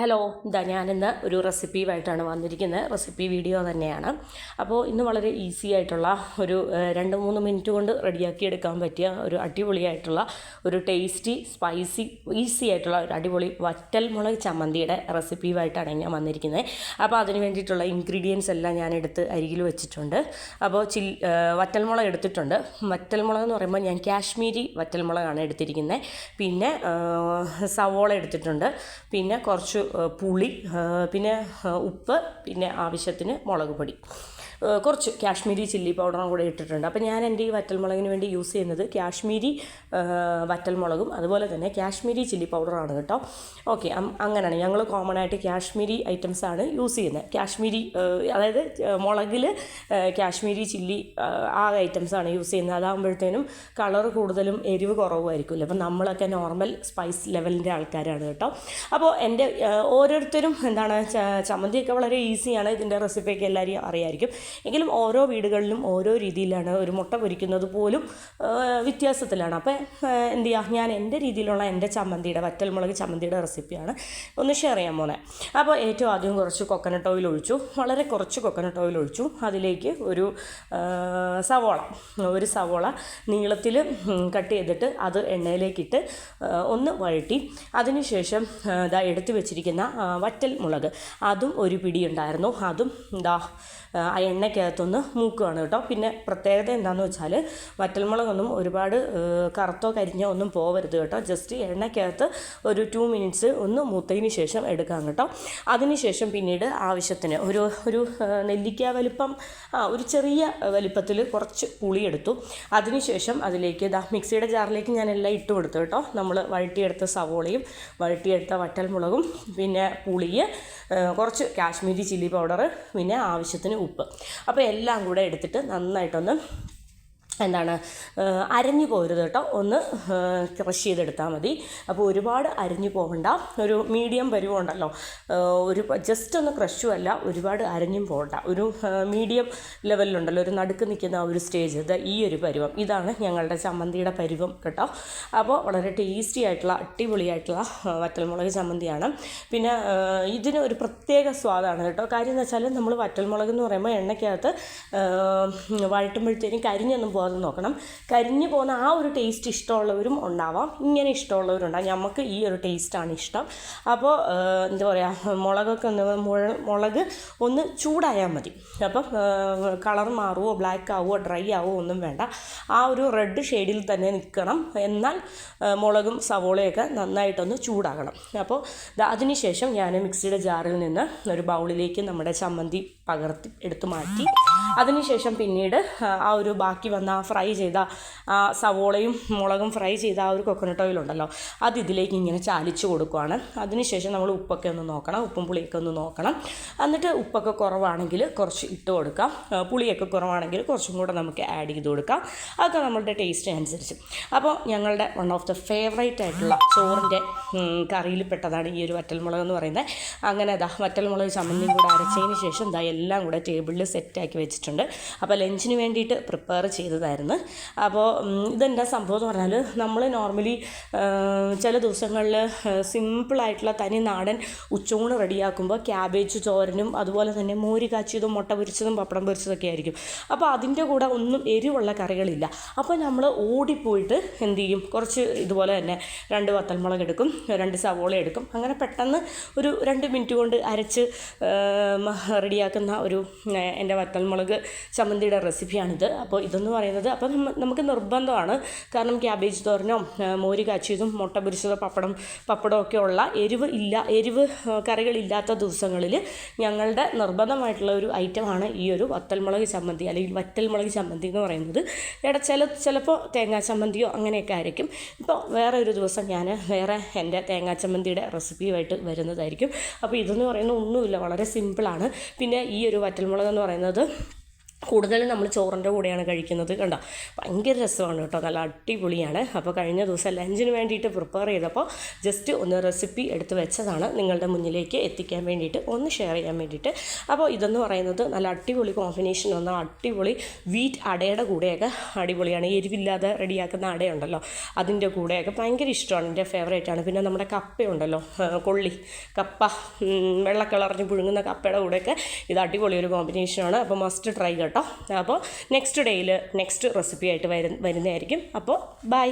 Hello ഇതാ ഞാനിന്ന് ഒരു റെസിപ്പിയുമായിട്ടാണ് വന്നിരിക്കുന്നത്. റെസിപ്പി വീഡിയോ തന്നെയാണ്. അപ്പോൾ ഇന്ന് വളരെ ഈസി ആയിട്ടുള്ള ഒരു രണ്ട് മൂന്ന് മിനിറ്റ് കൊണ്ട് റെഡിയാക്കി എടുക്കാൻ പറ്റിയ ഒരു അടിപൊളിയായിട്ടുള്ള ഒരു ടേസ്റ്റി സ്പൈസി ഈസി ആയിട്ടുള്ള ഒരു അടിപൊളി വറ്റൽ മുളക് ചമ്മന്തിയുടെ റെസിപ്പിയുമായിട്ടാണ് ഞാൻ വന്നിരിക്കുന്നത്. അപ്പോൾ അതിന് വേണ്ടിയിട്ടുള്ള ഇൻഗ്രീഡിയൻസ് എല്ലാം ഞാൻ എടുത്ത് അരികിൽ വെച്ചിട്ടുണ്ട്. അപ്പോൾ ചിൽ വറ്റൽ വറ്റൽമുളക് എടുത്തിട്ടുണ്ട്. വറ്റൽമുളക് എന്ന് പറയുമ്പോൾ ഞാൻ കാശ്മീരി വറ്റൽമുളകാണ് എടുത്തിരിക്കുന്നത്. പിന്നെ സവോള എടുത്തിട്ടുണ്ട്. പിന്നെ കുറച്ച് പുളി പിന്നെ ഉപ്പ് പിന്നെ ആവശ്യത്തിന് മുളക് പൊടി. കുറച്ച് കാശ്മീരി ചില്ലി പൗഡറും കൂടെ ഇട്ടിട്ടുണ്ട്. അപ്പോൾ ഞാൻ എന്റെ ഈ വറ്റൽമുളകിന് വേണ്ടി യൂസ് ചെയ്യുന്നത് കാശ്മീരി വറ്റൽമുളകും അതുപോലെ തന്നെ കാശ്മീരി ചില്ലി പൗഡറാണ് കേട്ടോ. ഓക്കെ അങ്ങനെയാണ്. ഞങ്ങൾ കോമൺ ആയിട്ട് കാശ്മീരി ഐറ്റംസ് ആണ് യൂസ് ചെയ്യുന്നത്. കാശ്മീരി അതായത് മുളകിൽ കാശ്മീരി ചില്ലി ആ ഐറ്റംസാണ് യൂസ് ചെയ്യുന്നത്. അതാകുമ്പോഴത്തേനും കളർ കൂടുതലും എരിവ് കുറവുമായിരിക്കുമല്ലോ. അപ്പം നമ്മളൊക്കെ നോർമൽ സ്പൈസ് ലെവലിന്റെ ആൾക്കാരാണ് കേട്ടോ. അപ്പോൾ എന്റെ ഓരോരുത്തരും എന്താണ് ചമ്മന്തിയൊക്കെ വളരെ ഈസിയാണ്. ഇതിന്റെ റെസിപ്പിയൊക്കെ എല്ലാവരെയും അറിയായിരിക്കും. എങ്കിലും ഓരോ വീടുകളിലും ഓരോ രീതിയിലാണ് ഒരു മുട്ട പൊരിക്കുന്നത് പോലും വ്യത്യാസത്തിലാണ്. അപ്പോൾ എന്ത് ചെയ്യുക ഞാൻ എന്റെ രീതിയിലുള്ള എന്റെ ചമ്മന്തിയുടെ വറ്റൽമുളക് ചമ്മന്തിയുടെ റെസിപ്പിയാണ് ഒന്ന് ഷെയർ ചെയ്യാൻ പോകുന്നത് അപ്പോൾ ഏറ്റവും ആദ്യം കുറച്ച് കൊക്കനട്ട് ഓയിൽ ഒഴിച്ചു. വളരെ കുറച്ച് കൊക്കനട്ട് ഓയിൽ ഒഴിച്ചു. അതിലേക്ക് ഒരു സവോള ഒരു സവോള നീളത്തിൽ കട്ട് ചെയ്തിട്ട് അത് എണ്ണയിലേക്കിട്ട് ഒന്ന് വഴറ്റി. അതിനുശേഷം ഇതാ എടുത്തു വെച്ചിരിക്കുന്ന വറ്റൽ മുളക്. അതും ഒരു പിടി ഉണ്ടായിരുന്നു. അതും എന്താ ആ എണ്ണയ്ക്കകത്തൊന്ന് മൂക്കുകയാണ് കേട്ടോ. പിന്നെ പ്രത്യേകത എന്താണെന്ന് വെച്ചാൽ വറ്റൽ വറ്റൽമുളകൊന്നും ഒരുപാട് കറുത്തോ കരിഞ്ഞോ ഒന്നും പോവരുത് കേട്ടോ. ജസ്റ്റ് എണ്ണയ്ക്കകത്ത് ഒരു ടു മിനിറ്റ്സ് ഒന്ന് മൂത്തതിന് ശേഷം എടുക്കാം കേട്ടോ. അതിനുശേഷം പിന്നീട് ആവശ്യത്തിന് ഒരു ഒരു നെല്ലിക്ക വലിപ്പം ആ ഒരു ചെറിയ വലിപ്പത്തിൽ കുറച്ച് പുളി എടുത്തു. അതിനുശേഷം അതിലേക്ക് ഇതാ മിക്സിയുടെ ജാറിലേക്ക് ഞാൻ എല്ലാം ഇട്ട് കൊടുത്തു കേട്ടോ. നമ്മൾ വഴട്ടിയെടുത്ത സവോളയും വഴറ്റിയെടുത്ത വറ്റൽമുളകും പിന്നെ പുളി കുറച്ച് കാശ്മീരി ചില്ലി പൗഡർ പിന്നെ ആവശ്യത്തിന് ഉപ്പ്. അപ്പോൾ എല്ലാം കൂടെ എടുത്തിട്ട് നന്നായിട്ടൊന്ന് എന്താണ് അരഞ്ഞു പോരുത് കേട്ടോ. ഒന്ന് ക്രഷ് ചെയ്തെടുത്താൽ മതി. അപ്പോൾ ഒരുപാട് അരഞ്ഞു പോകണ്ട ഒരു മീഡിയം പരുവുണ്ടല്ലോ ഒരു ജസ്റ്റ് ഒന്ന് ക്രഷും അല്ല ഒരുപാട് അരഞ്ഞും പോകണ്ട ഒരു മീഡിയം ലെവലിലുണ്ടല്ലോ ഒരു നടുക്ക് നിൽക്കുന്ന ആ ഒരു സ്റ്റേജ് ഇത് ഈ ഒരു പരുവം. ഇതാണ് ഞങ്ങളുടെ ചമ്മന്തിയുടെ പരുവം കേട്ടോ. അപ്പോൾ വളരെ ടേസ്റ്റി ആയിട്ടുള്ള അടിപൊളിയായിട്ടുള്ള വറ്റൽമുളക് ചമ്മന്തിയാണ്. പിന്നെ ഇതിന് ഒരു പ്രത്യേക സ്വാദാണ് കേട്ടോ. കാര്യം എന്ന് വെച്ചാൽ നമ്മൾ വറ്റൽമുളക് എന്ന് പറയുമ്പോൾ എണ്ണയ്ക്കകത്ത് വഴറ്റുമ്പോഴത്തേനും കരിഞ്ഞൊന്നും പോകാതെ നോക്കണം. കരിഞ്ഞു പോകുന്ന ആ ഒരു ടേസ്റ്റ് ഇഷ്ടമുള്ളവരും ഉണ്ടാവാം. ഇങ്ങനെ ഇഷ്ടമുള്ളവരുണ്ടാവും നമുക്ക് ഈ ഒരു ടേസ്റ്റാണ് ഇഷ്ടം. അപ്പോൾ എന്താ പറയുക മുളകൊക്കെ ഒന്ന് മുളക് ഒന്ന് ചൂടായാൽ മതി. അപ്പം കളർ മാറുമോ ബ്ലാക്ക് ആവുമോ ഡ്രൈ ആവുമോ ഒന്നും വേണ്ട. ആ ഒരു റെഡ് ഷെയ്ഡിൽ തന്നെ നിൽക്കണം എന്നാൽ മുളകും സവോളയൊക്കെ നന്നായിട്ടൊന്ന് ചൂടാകണം. അപ്പോൾ അതിനുശേഷം ഞാൻ മിക്സിയുടെ ജാറിൽ നിന്ന് ഒരു ബൗളിലേക്ക് നമ്മുടെ ചമ്മന്തി പകർത്തി എടുത്തു മാറ്റി. അതിനുശേഷം പിന്നീട് ആ ഒരു ബാക്കി വന്ന ആ ഫ്രൈ ചെയ്ത സവോളയും മുളകും ഫ്രൈ ചെയ്ത ആ ഒരു കൊക്കനട്ട് ഓയിൽ ഉണ്ടല്ലോ അത് ഇതിലേക്ക് ഇങ്ങനെ ചാലിച്ച് കൊടുക്കുവാണ്. അതിനുശേഷം നമ്മൾ ഉപ്പൊക്കെ ഒന്ന് നോക്കണം ഉപ്പും പുളിയൊക്കെ ഒന്ന് നോക്കണം. എന്നിട്ട് ഉപ്പൊക്കെ കുറവാണെങ്കിൽ കുറച്ച് ഇട്ട് കൊടുക്കാം. പുളിയൊക്കെ കുറവാണെങ്കിൽ കുറച്ചും കൂടെ നമുക്ക് ആഡ് ചെയ്ത് കൊടുക്കാം. അതൊക്കെ നമ്മളുടെ ടേസ്റ്റ് അനുസരിച്ച്. അപ്പോൾ ഞങ്ങളുടെ വൺ ഓഫ് ദ ഫേവറേറ്റ് ആയിട്ടുള്ള ചോറിന്റെ കറിയിൽ പെട്ടതാണ് ഈ ഒരു വറ്റൽമുളക് എന്ന് പറയുന്നത്. അങ്ങനെ ദാ വറ്റൽമുളക് ചമ്മന്തിയും കൂടെ അരച്ചതിന് ശേഷം ദാ എല്ലാം കൂടെ ടേബിളിൽ സെറ്റാക്കി വെച്ചിട്ടുണ്ട്. അപ്പോൾ ലഞ്ചിന് വേണ്ടിയിട്ട് പ്രിപ്പയർ ചെയ്തതായിരുന്നു അപ്പോൾ ഇതെന്താ സംഭവം എന്ന് പറഞ്ഞാൽ നമ്മൾ നോർമലി ചില ദിവസങ്ങളിൽ സിമ്പിളായിട്ടുള്ള തനി നാടൻ ഉച്ചൂണ് റെഡിയാക്കുമ്പോൾ ക്യാബേജ് തോരനും അതുപോലെ തന്നെ മോരി കാച്ചിയതും മുട്ട പൊരിച്ചതും പപ്പടം പൊരിച്ചതൊക്കെ ആയിരിക്കും. അപ്പോൾ അതിന്റെ കൂടെ ഒന്നും എരിവുള്ള കറികളില്ല. അപ്പോൾ നമ്മൾ ഓടിപ്പോയിട്ട് എന്ത് ചെയ്യും? കുറച്ച് ഇതുപോലെ തന്നെ രണ്ട് വത്തൽമുളക് എടുക്കും രണ്ട് സവോള എടുക്കും. അങ്ങനെ പെട്ടെന്ന് ഒരു രണ്ട് മിനിറ്റ് കൊണ്ട് അരച്ച് റെഡിയാക്കുന്ന ഒരു എന്റെ വത്തൽമുളക് ചമ്മന്തിയുടെ റെസിപ്പിയാണിത് അപ്പോൾ ഇതെന്ന് പറയുന്നത് അപ്പോൾ അപ്പം നമുക്ക് നിർബന്ധമാണ്. കാരണം ക്യാബേജ് തോരനോ മോര് കാച്ചിയതും മുട്ട പൊരിച്ചതോ പപ്പടം പപ്പടം ഒക്കെ ഉള്ള എരിവ് ഇല്ല എരിവ് കറികളില്ലാത്ത ദിവസങ്ങളിൽ ഞങ്ങളുടെ നിർബന്ധമായിട്ടുള്ള ഒരു ഐറ്റമാണ് ഈ ഒരു വത്തൽമുളക് ചമ്മന്തി അല്ലെങ്കിൽ വറ്റൽമുളക് ചമ്മന്തി എന്ന് പറയുന്നത്. ഇട ചില ചിലപ്പോൾ തേങ്ങാ ചമ്മന്തിയോ അങ്ങനെയൊക്കെ ആയിരിക്കും. ഇപ്പോൾ വേറെ ഒരു ദിവസം ഞാൻ വേറെ എന്റെ തേങ്ങാ ചമ്മന്തിയുടെ റെസിപ്പിയുമായിട്ട് വരുന്നതായിരിക്കും. അപ്പോൾ ഇതെന്ന് പറയുന്നത് ഒന്നുമില്ല വളരെ സിമ്പിളാണ്. പിന്നെ ഈ ഒരു വറ്റൽമുളക് എന്ന് പറയുന്നത് കൂടുതലും നമ്മൾ ചോറിന്റെ കൂടെയാണ് കഴിക്കുന്നത്. കണ്ടോ? ഭയങ്കര രസമാണ് കേട്ടോ. നല്ല അടിപൊളിയാണ്. അപ്പോൾ കഴിഞ്ഞ ദിവസം ലഞ്ചിന് വേണ്ടിയിട്ട് പ്രിപ്പയർ ചെയ്തപ്പോൾ ജസ്റ്റ് ഒന്ന് റെസിപ്പി എടുത്ത് വെച്ചതാണ് നിങ്ങളുടെ മുന്നിലേക്ക് എത്തിക്കാൻ വേണ്ടിയിട്ട്. ഒന്ന് ഷെയർ ചെയ്യാൻ വേണ്ടിയിട്ട്. അപ്പോൾ ഇതെന്ന് പറയുന്നത് നല്ല അടിപൊളി കോമ്പിനേഷൻ വന്ന അടിപൊളി വീറ്റ് അടയുടെ കൂടെയൊക്കെ അടിപൊളിയാണ്. എരിവില്ലാതെ റെഡിയാക്കുന്ന അടയുണ്ടല്ലോ അതിന്റെ കൂടെയൊക്കെ ഭയങ്കര ഇഷ്ടമാണ്. എന്റെ ഫേവറേറ്റ് ആണ്. പിന്നെ നമ്മുടെ കപ്പയുണ്ടല്ലോ കൊള്ളി കപ്പ വെള്ളക്കളറിഞ്ഞ് വെള്ള കളറിഞ്ഞ് പുഴുങ്ങുന്ന കപ്പയുടെ കൂടെയൊക്കെ ഇത് അടിപൊളി ഒരു കോമ്പിനേഷനാണ് അപ്പോൾ മസ്റ്റ് ട്രൈ അപ്പോൾ നെക്സ്റ്റ് ഡേയിൽ നെക്സ്റ്റ് റെസിപ്പി ആയിട്ട് വരുന്നതായിരിക്കും. അപ്പോൾ ബൈ